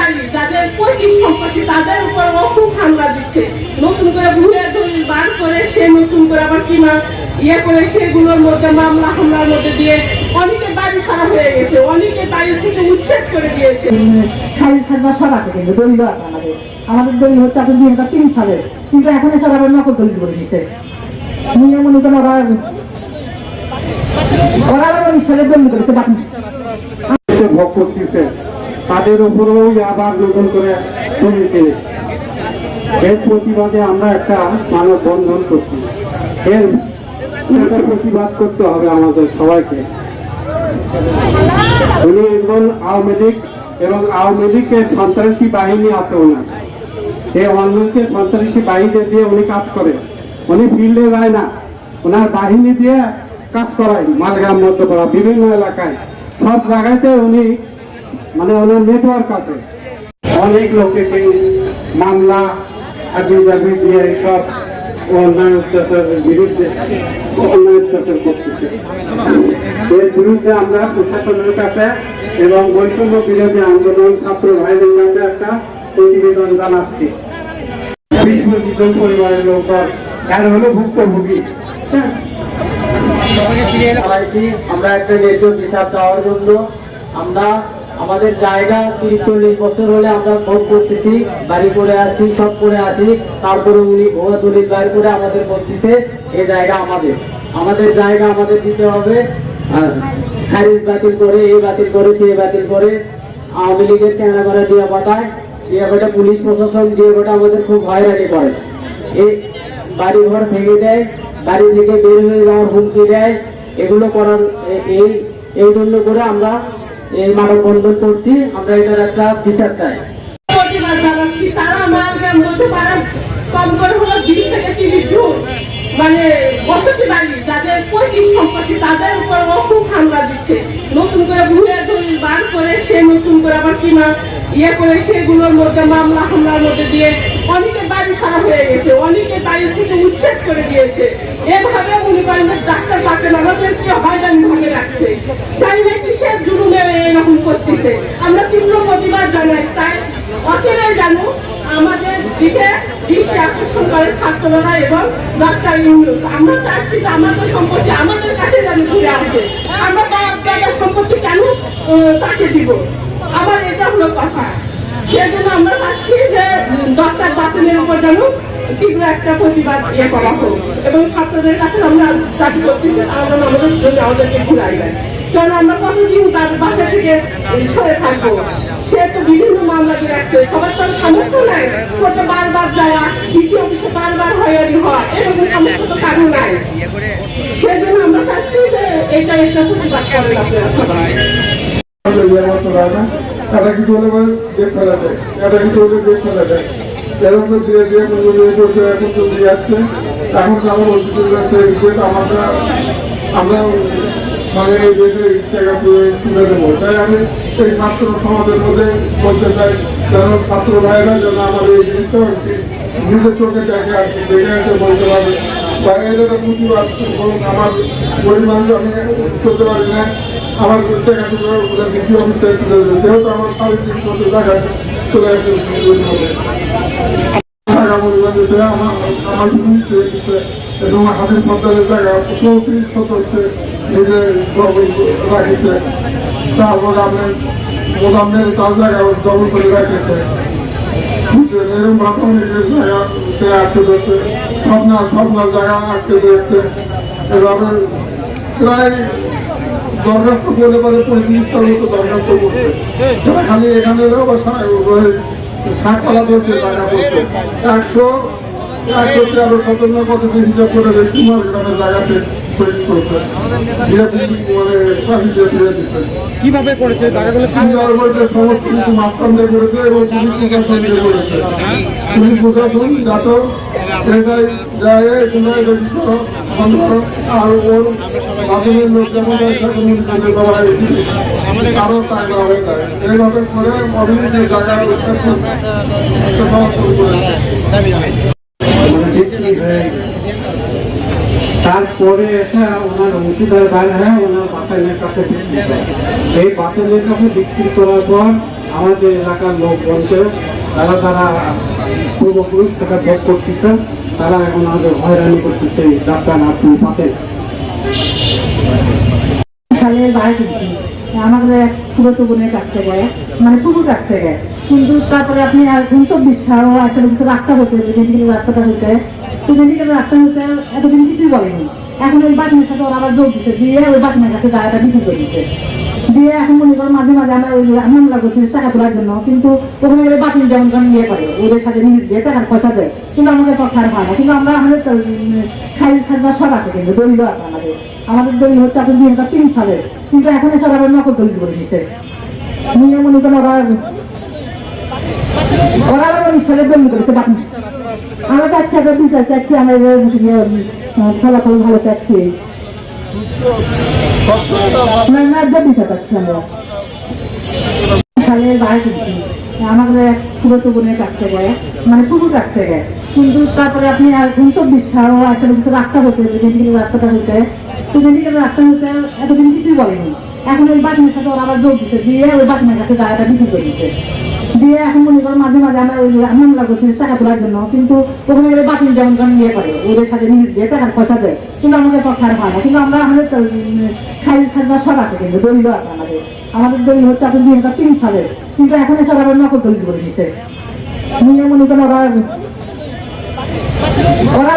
বাড়ি যাদের পৈতৃক সম্পত্তি তাদের উপর ও খুব হামলা দিচ্ছে। নতুন করে ভুলে দলিল বার করে সে নতুন করে আবার কিনা ইয়ে করে সেগুলোর মধ্যে মামলা হামলার মধ্যে দিয়ে অনেকে বাড়ি ছাড়া হয়ে গেছে অনেকে বাড়ি থেকে উচ্ছেদ করে দিয়েছে। খালি থাকবা সরাতে কিন্তু দলিল আছে আমাদের। আমাদের দলিল হচ্ছে আপনি দুই হাজার তিন সালে কিন্তু এখন এসে আবার নকল দলিল করে দিচ্ছে। নিয়ম অনুযায়ী ওরা ওরা আবার উনিশ সালে দলিল করেছে বাকি ভোগ করতেছে। তাদের উপরেও আবার নতুন করে জমিতে এর প্রতিবাদে আমরা একটা মানব বন্ধন করছি। এর প্রতিবাদ করতে হবে আমাদের সবাইকে। উনি একজন আওয়ামী লীগ এবং আওয়ামী লীগের সন্ত্রাসী বাহিনী আছে ওনার। এই অন্যকে সন্ত্রাসী বাহিনী দিয়ে উনি কাজ করে। উনি ফিল্ডে যায় না। ওনার বাহিনী দিয়ে কাজ করায় মালগ্রাম মধ্যপাড়া, বিভিন্ন এলাকায়। সব জায়গাতে উনি মানে ওনার নেটওয়ার্ক আছে। অনেক লোকে মামলা আগে দিয়ে সব অন্যায় অত্যাচারের বিরুদ্ধে অন্যায় অত্যাচার করতেছে। এর বিরুদ্ধে আমরা প্রশাসনের কাছে এবং বৈষম্য বিরোধী আন্দোলন ছাত্র ভাইদের কাছে একটা প্রতিবেদন জানাচ্ছি। পরিবারের লোক এর হলো ভুক্তভোগী। হ্যাঁ। আমরা একটা ন্যায্য বিচার চাওয়ার জন্য আমরা আমাদের জায়গা তিরিশ চল্লিশ বছর হলে আমরা ভোগ করতেছি, বাড়ি করে আছি সব করে আছি তারপরে উনি ভুয়া দলিল বাইর করে আমাদের বলতেছে এই জায়গা আমাদের। আমাদের জায়গা আমাদের দিতে হবে। খারিজ বাতিল করে এই বাতিল করে, সে বাতিল করে। আওয়ামী লীগের ক্যামেরা দিয়ে পাঠায় দিয়ে পাঠা পুলিশ প্রশাসন, দিয়ে পাঠা আমাদের খুব হয়রানি করে। এই বাড়ি ঘর ভেঙে দেয়, বাড়ি থেকে বের হয়ে যাওয়ার হুমকি দেয়। এগুলো করার এই এই জন্য করে আমরা এই মানববন্ধন করছি, আমরা এটার একটা বিচার চাই। মানে বসতি বাড়ি, যাদের সম্পত্তি, তাদের উপর দিচ্ছে। নতুন করে বার করে, সে নতুন করে আবার ইয়ে করে, সেগুলোর মধ্যে মামলা, হামলার মধ্যে দিয়ে অনেকে বাড়ি ছাড়া হয়ে গেছে, অনেকের বাড়ি থেকে উচ্ছেদ করে দিয়েছে। এভাবে উনি করেন ডাক্তার পাকেন আমাদেরকে হয়রান ভাবে রাখছে। জানি না কিসের জুলুমে এরকম করতেছে? আমরা তীব্র প্রতিবাদ জানাই, তাই অচিরে জানো আমাদের দিকে দৃষ্টি আকর্ষণ করে ছাত্ররা এবং ডাক্তার ইউনুস। আমরা চাচ্ছি যে আমাদের সম্পত্তি আমাদের কাছে যেন ঘুরে আসে। আমরা সম্পত্তি কেন তাকে দিব? আবার এটা হলো কথা। সেজন্য আমরা চাচ্ছি যে ডক্টর বাতিলের উপর যেন তীব্র একটা প্রতিবাদ ইয়ে করা হোক। এবং ছাত্রদের কাছে আমরা দাবি করতেছি, তারা যেন আমাদের সে তো বিভিন্ন মামলা রাখছে সবার তো সামর্থ্য নাই। কোর্টে বারবার যাওয়া ডিসি বারবার হয়রানি হওয়া সামর্থ্য তো কারণ নাই। সেজন্য আমরা চাচ্ছি এটা একটা এটা কিছু হলে মানে দেখ ফেলা যায়। এটা কিছু হলে দেখ ফেলা যায়। এরকম তো দিয়ে দিয়ে মনে দিয়ে করতে এখন তো দিয়ে আসছে এখন তো আমার লাগছে যেটা আমরা আমরা মানে এই টাকা তুলে তুলে দেবো। তাই আমি এই ছাত্র সমাজের মধ্যে বলতে চাই, যেন ছাত্র ভাইরা যেন আমাদের এই জিনিসটা নিজের চোখে দেখে আর কি, দেখে এসে বলতে পারবে বা এর একটা প্রতিবাদ এবং আমার পরিবার আমি করতে পারি না। আমার টাকা টুকরো দ্বিতীয় অফিসে তুলে যেহেতু আমার সাড়ে তিনশো টাকা চলে দিতে আমার এবং হাতের সন্তানের টাকা চৌত্রিশ শতাংশে নিজে রাখিছে। তারপর আপনি মোদামের তার জায়গা দখল করে রাখেছে। নিজের জায়গা সে আটকে দিচ্ছে স্বপ্নার স্বপ্নার জায়গা আটকে দিচ্ছে এভাবে প্রায় দরখাস্ত করতে পারে পঁয়ত্রিশটার লোক দরখাস্ত করছে যারা খালি এখানে বা শাকপালা করছে টাকা করছে একশো হিসাব করে গ্রামের জায়গাতে কীভাবে করেছে? জায়গাগুলো সুন্দর সমস্ত কিছু মাস্টার করেছে এবং পুলিশ প্রশাসন করেছে। পুলিশ প্রশাসন যাত এটাই যায় তোমরা এটা কি করো বন্ধ করো আর ওর মাধ্যমের লোক যেমন যায় সেরকম নিজেদের করা আরও তাই না হয়ে যায় এইভাবে করে অভিযোগ জায়গা সমর্থন করেছে তারপরে এসে ওনার অংশীদার বাইরে হয়ে, ওনার বাতানের কাছে বিক্রি করে। এই বাতানের কাছে বিক্রি করার পর আমাদের এলাকার লোকজনকে, তারা তারা পূর্বপুরুষ থেকে ভোগ করতেছে, তারা এখন আমাদের হয়রানি করতেছে ডাক্তার আপনি পাতেন সালে আমাদের পুরো বোনের কাছ থেকে মানে পুকুর কাছ থেকে। কিন্তু তারপরে আপনি আর এখন চব্বিশ সাল আসলে রাস্তা হতে মেডিকেল রাস্তাটা হতে। তো মেডিকেল রাস্তা হতে এতদিন কিছুই বলেনি। এখন ওই বাতিনের সাথে ওরা আবার যোগ দিতে দিয়ে ওই বাতিনের কাছে জায়গাটা বিক্রি করে দিচ্ছে দিয়ে এখন মনে করো মাঝে মাঝে আমরা মামলা করছি টাকা তোলার জন্য, কিন্তু ওখানে গেলে বাতিল যেমন যেমন ইয়ে করে, ওদের সাথে নিয়ে দিয়ে টাকার পয়সা দেয়। কিন্তু আমাদের আর হয় না। কিন্তু আমরা আমাদের খাই খাজনা সব আছে কিন্তু দলিল আছে আমাদের। আমাদের দলিল হচ্ছে আপনি দুই হাজার তিন সালের কিন্তু এখন এসব আবার নকল দলিল করে দিচ্ছে নিয়ে মনে করেন ওরা ওরা উনিশ সালের দলিল করেছে বাকি আমরা চাচ্ছি একটা বিচার চাচ্ছি আমাদের ফলাফল ভালো চাচ্ছি? আমরা। মানে কিন্তু তারপরে আপনি আর আসলে রাস্তা হতে রাস্তাটা হতে রাস্তা হতে এতদিন কিছুই বলেনি। এখন ওই বাতিনের সাথে ওরা আবার যোগ দিতে দিয়ে ওই বাতিনের কাছে জায়গাটা বিক্রি করে দিচ্ছে দিয়ে এখন মনে করো মাঝে মাঝে আমরা ওই মামলা করছি টাকা তোলার জন্য। কিন্তু ওখানে গেলে বাতিল যেমন যেমন ইয়ে করে, ওদের সাথে নিয়ে দিয়ে টাকার পয়সা দেয়। কিন্তু আমাদের পক্ষে হয় না। কিন্তু আমরা আমাদের খাই খাজনা সব আছে কিন্তু, দলিল আছে আমাদের। আমাদের দলিল হচ্ছে আপনি দুই হাজার তিন সালের। কিন্তু এখন এসব আবার নকল দলিল করে দিচ্ছে নিয়ে মনে করেন ওরা